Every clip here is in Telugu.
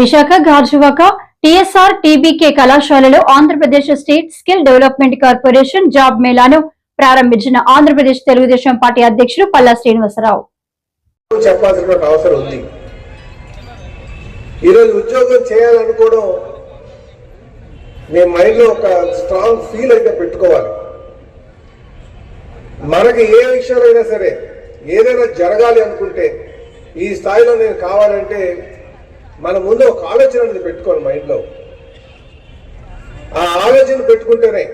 విశాఖ గాజువాక టిఎస్ఆర్ టీబీకే కళాశాలలో Andhra Pradesh state skill development corporation job మేళాను ప్రారంభించిన ఆంధ్రప్రదేశ్ తెలుగుదేశం పార్టీ అధ్యక్షుడు పల్లా శ్రీనివాసరావు. చెప్పాల్సిన అవసరం ఉంది. ఈరోజు ఉద్యోగం చేయాలనుకోవడం మీ మైండ్లో ఒక స్ట్రాంగ్ ఫీల్ అయితే పెట్టుకోవాలి. మనకి ఏ విషయాలైనా సరే ఏదైనా జరగాలి అనుకుంటే ఈ స్థాయిలో నేను కావాలంటే మన ముందు ఒక ఆలోచన అనేది పెట్టుకోవాలి మైండ్లో ఆ ఆలోచన పెట్టుకుంటేనే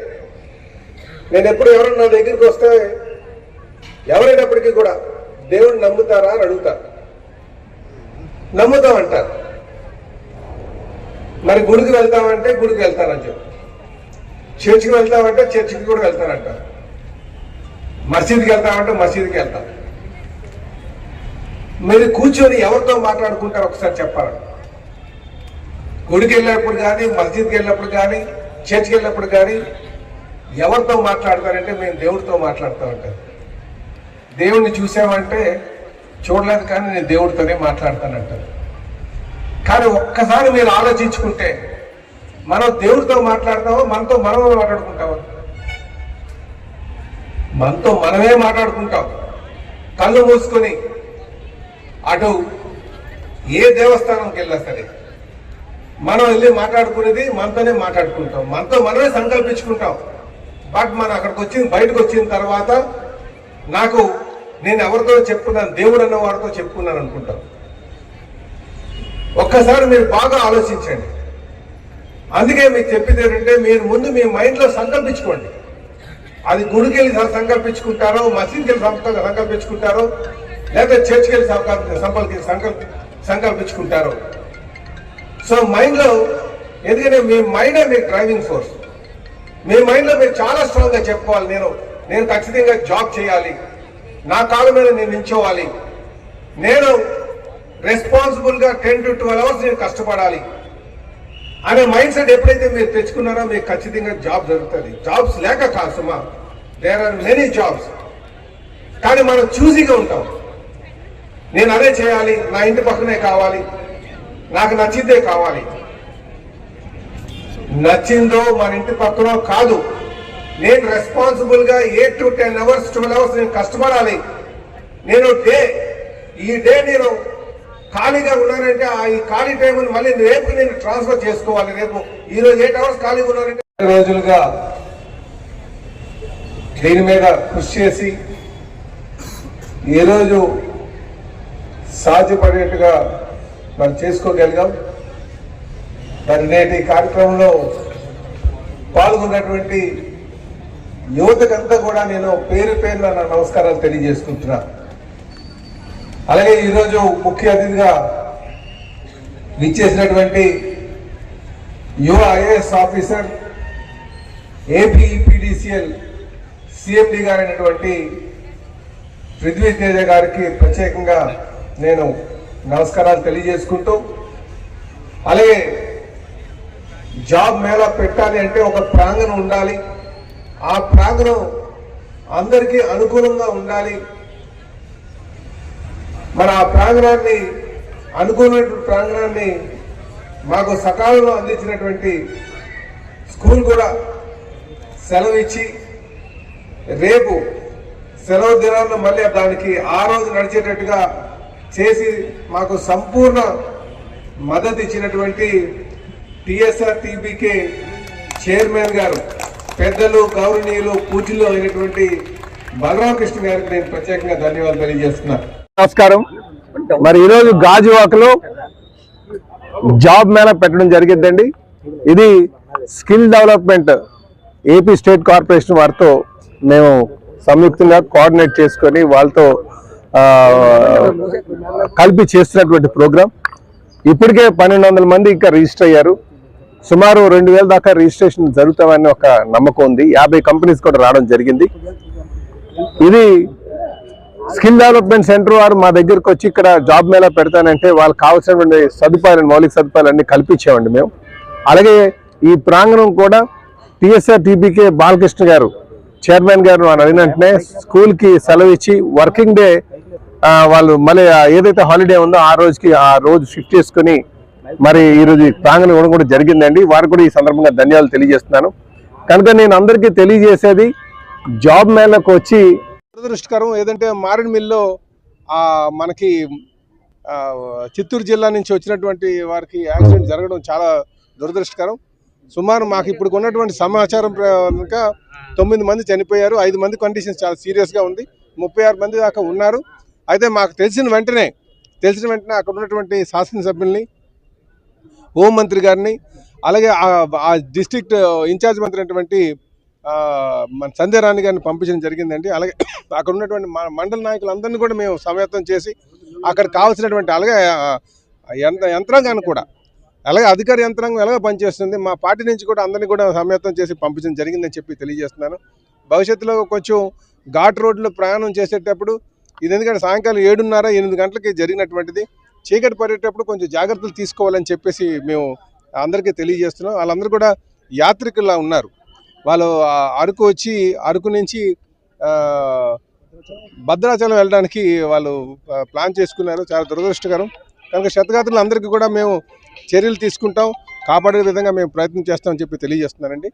నేను ఎప్పుడు ఎవరైనా నా దగ్గరికి వస్తే ఎవరైనప్పటికీ కూడా దేవుడిని నమ్ముతారా అని అడుగుతారు. నమ్ముతాం అంటారు. మరి గుడికి వెళ్తామంటే గుడికి వెళ్తారని చెప్పి. చర్చికి వెళ్తామంటే చర్చికి కూడా వెళ్తారంటారు. మసీద్కి వెళ్తామంటే మసీద్కి వెళ్తాం. మీరు కూర్చొని ఎవరితో మాట్లాడుకుంటారు ఒకసారి చెప్పాలి గుడికి వెళ్ళినప్పుడు కానీ మస్జిద్కి వెళ్ళినప్పుడు కానీ చర్చ్కి వెళ్ళినప్పుడు కానీ ఎవరితో మాట్లాడతారంటే మేము దేవుడితో మాట్లాడతామంటారు దేవుణ్ణి చూసామంటే చూడలేదు కానీ నేను దేవుడితోనే మాట్లాడతానంటారు. కానీ ఒక్కసారి మీరు ఆలోచించుకుంటే మనం దేవుడితో మాట్లాడతామో మనతో మనమే మాట్లాడుకుంటామో? మనతో మనమే మాట్లాడుకుంటాం. కళ్ళు మూసుకొని అటు ఏ దేవస్థానంకి వెళ్ళా సరే మనం వెళ్ళి మాట్లాడుకునేది మనతోనే మాట్లాడుకుంటాం. మనతో మనమే సంకల్పించుకుంటాం. బట్ మనం అక్కడికి వచ్చిన బయటకు వచ్చిన తర్వాత నాకు నేను ఎవరితో చెప్పుకున్నాను దేవుడు అన్న వారితో చెప్పుకున్నాను అనుకుంటాం. ఒక్కసారి మీరు బాగా ఆలోచించండి. అందుకే మీకు చెప్పేది ఏంటంటే మీరు ముందు మీ మైండ్లో సంకల్పించుకోండి. అది గుడికి వెళ్ళి సంకల్పించుకుంటారో మసీద్కి వెళ్ళి సంకల్పించుకుంటారో లేదా చర్చ్కి వెళ్ళి సంకల్ప సంకల్ప సంకల్పించుకుంటారో సో మైండ్లో ఎందుకంటే మీ మైండే మీ డ్రైవింగ్ ఫోర్స్ మీ మైండ్లో మీరు చాలా స్ట్రాంగ్గా చెప్పుకోవాలి నేను. నేను ఖచ్చితంగా జాబ్ చేయాలి. నా కాళ్ళ మీద నేను నించోవాలి నేను రెస్పాన్సిబుల్గా టెన్ టు ట్వెల్వ్ అవర్స్ నేను కష్టపడాలి. అనే మైండ్ సెట్ ఎప్పుడైతే మీరు తెచ్చుకున్నారో మీకు ఖచ్చితంగా జాబ్ దొరుకుతుంది. జాబ్స్ లేక కాదు సుమా. దేర్ ఆర్ మెనీ జాబ్స్ కానీ మనం చూజీగా ఉంటాం. నేను అదే చేయాలి నా ఇంటి పక్కనే కావాలి. నాకు నచ్చిందే కావాలి. నచ్చిందో మన ఇంటి పక్కనో కాదు. నేను రెస్పాన్సిబుల్గా eight to ten hours twelve hours నేను కష్టపడాలి. నేను డే ఈ డే నేను ఖాళీగా ఉన్నానంటే ఆ ఈ ఖాళీ టైం మళ్ళీ రేపు నేను ట్రాన్స్ఫర్ చేసుకోవాలి రేపు. ఈ రోజు ఎయిట్ అవర్స్ ఖాళీగా ఉన్నానంటే రోజులుగా దీని మీద కృషి చేసి ఈరోజు సాధ్యపడేట్టుగా మనం చేసుకోగలిగాం. మరి నేటి కార్యక్రమంలో పాల్గొన్నటువంటి యువతకంతా కూడా నేను పేరు పేరున నా నమస్కారాలు తెలియజేసుకుంటున్నా. అలాగే ఈరోజు ముఖ్య అతిథిగా విచ్చేసినటువంటి యువ ఐఏఎస్ ఆఫీసర్ ఏపీఈపీడిసిఎల్ సిఎండి గారైనటువంటి పృథ్వీ తేజ గారికి ప్రత్యేకంగా నేను నమస్కారాలు తెలియజేసుకుంటూ అలాగే జాబ్ మేళా పెట్టాలి అంటే ఒక ప్రాంగణం ఉండాలి. ఆ ప్రాంగణం అందరికీ అనుకూలంగా ఉండాలి. మన ఆ ప్రాంగణాన్ని అనుకూలమైనటువంటి ప్రాంగణాన్ని మాకు సకాలంలో అందించినటువంటి స్కూల్ కూడా సెలవు ఇచ్చి రేపు సెలవు దినాలను మళ్ళీ దానికి ఆ రోజు నడిచేటట్టుగా చేసి మాకు సంపూర్ణ మద్దతు ఇచ్చినటువంటి టిఎస్ఆర్ టీబీకే చైర్మన్ గారు పెద్దలు గౌరవనీయులు పూజలు అయినటువంటి బలరామకృష్ణ గారికి నేను ప్రత్యేకంగా ధన్యవాదాలు తెలియజేస్తున్నాను నమస్కారం. మరి ఈరోజు గాజువాకలో జాబ్ మేళా పెట్టడం జరిగిందండి ఇది skill development AP state corporation వారితో మేము సంయుక్తంగా కోఆర్డినేట్ చేసుకొని వాళ్ళతో కలిపి చేస్తున్నటువంటి ప్రోగ్రాం. ఇప్పటికే పన్నెండు వందల మంది ఇంకా రిజిస్టర్ అయ్యారు. సుమారు రెండు వేల దాకా రిజిస్ట్రేషన్ జరుగుతామని ఒక నమ్మకం ఉంది. యాభై కంపెనీస్ కూడా రావడం జరిగింది. ఇది స్కిల్ డెవలప్మెంట్ సెంటర్ వారు మా దగ్గరకు వచ్చి ఇక్కడ జాబ్ మేళా పెడతానంటే వాళ్ళకి కావాల్సినటువంటి సదుపాయాలు మౌలిక సదుపాయాలన్నీ కల్పించామండి మేము. అలాగే ఈ ప్రాంగణం కూడా టిఎస్ఆర్ టీపీకే బాలకృష్ణ గారు చైర్మన్ గారు అని అడిగిన వెంటనే స్కూల్కి సెలవు ఇచ్చి వర్కింగ్ డే వాళ్ళు మళ్ళీ ఏదైతే హాలిడే ఉందో ఆ రోజుకి ఆ రోజు షిఫ్ట్ చేసుకుని మరి ఈరోజు ప్రాంగణం ఇవ్వడం కూడా జరిగిందండి. వారు కూడా ఈ సందర్భంగా ధన్యవాదాలు తెలియజేస్తున్నాను. కనుక నేను అందరికీ తెలియజేసేది జాబ్ మేళకు వచ్చి దురదృష్టకరం ఏదంటే మారేడుమిల్లో మిల్లో మనకి చిత్తూరు జిల్లా నుంచి వచ్చినటువంటి వారికి యాక్సిడెంట్ జరగడం చాలా దురదృష్టకరం. సుమారు మాకు ఇప్పుడు ఉన్నటువంటి సమాచారం ప్రకారంగా తొమ్మిది మంది చనిపోయారు. ఐదు మంది కండిషన్ చాలా సీరియస్గా ఉంది. ముప్పై ఆరు మంది దాకా ఉన్నారు. అయితే మాకు తెలిసిన వెంటనే తెలిసిన వెంటనే అక్కడ ఉన్నటువంటి శాసనసభ్యుల్ని హోంమంత్రి గారిని అలాగే ఆ- డిస్ట్రిక్ట్ ఇన్ఛార్జ్ మంత్రి అయినటువంటి మన సంధ్య గారిని పంపించడం జరిగిందండి. అలాగే అక్కడ ఉన్నటువంటి మన మండల నాయకులందరినీ కూడా మేము సమేతం చేసి అక్కడ కావాల్సినటువంటి అలాగే యంత్ర యంత్రాంగాన్ని కూడా అలాగే అధికార యంత్రాంగం ఎలాగో పనిచేస్తుంది మా పార్టీ నుంచి కూడా అందరినీ కూడా సమేతం చేసి పంపించడం జరిగిందని చెప్పి తెలియజేస్తున్నాను. భవిష్యత్తులో కొంచెం ఘాట్ రోడ్లో ప్రయాణం చేసేటప్పుడు ఇది ఎందుకంటే సాయంకాలం ఏడున్నర ఎనిమిది గంటలకి జరిగినటువంటిది. చీకటి పడేటప్పుడు కొంచెం జాగ్రత్తలు తీసుకోవాలని చెప్పేసి మేము అందరికీ తెలియజేస్తున్నాం. వాళ్ళందరూ కూడా యాత్రికుల్లా ఉన్నారు. వాళ్ళు అరకు వచ్చి అరకు నుంచి భద్రాచలం వెళ్ళడానికి వాళ్ళు ప్లాన్ చేసుకున్నారు. చాలా దురదృష్టకరం. కనుక శతగాత్రులు అందరికీ కూడా మేము చర్యలు తీసుకుంటాం. కాపాడే విధంగా మేము ప్రయత్నం చేస్తామని చెప్పి తెలియజేస్తున్నానండి.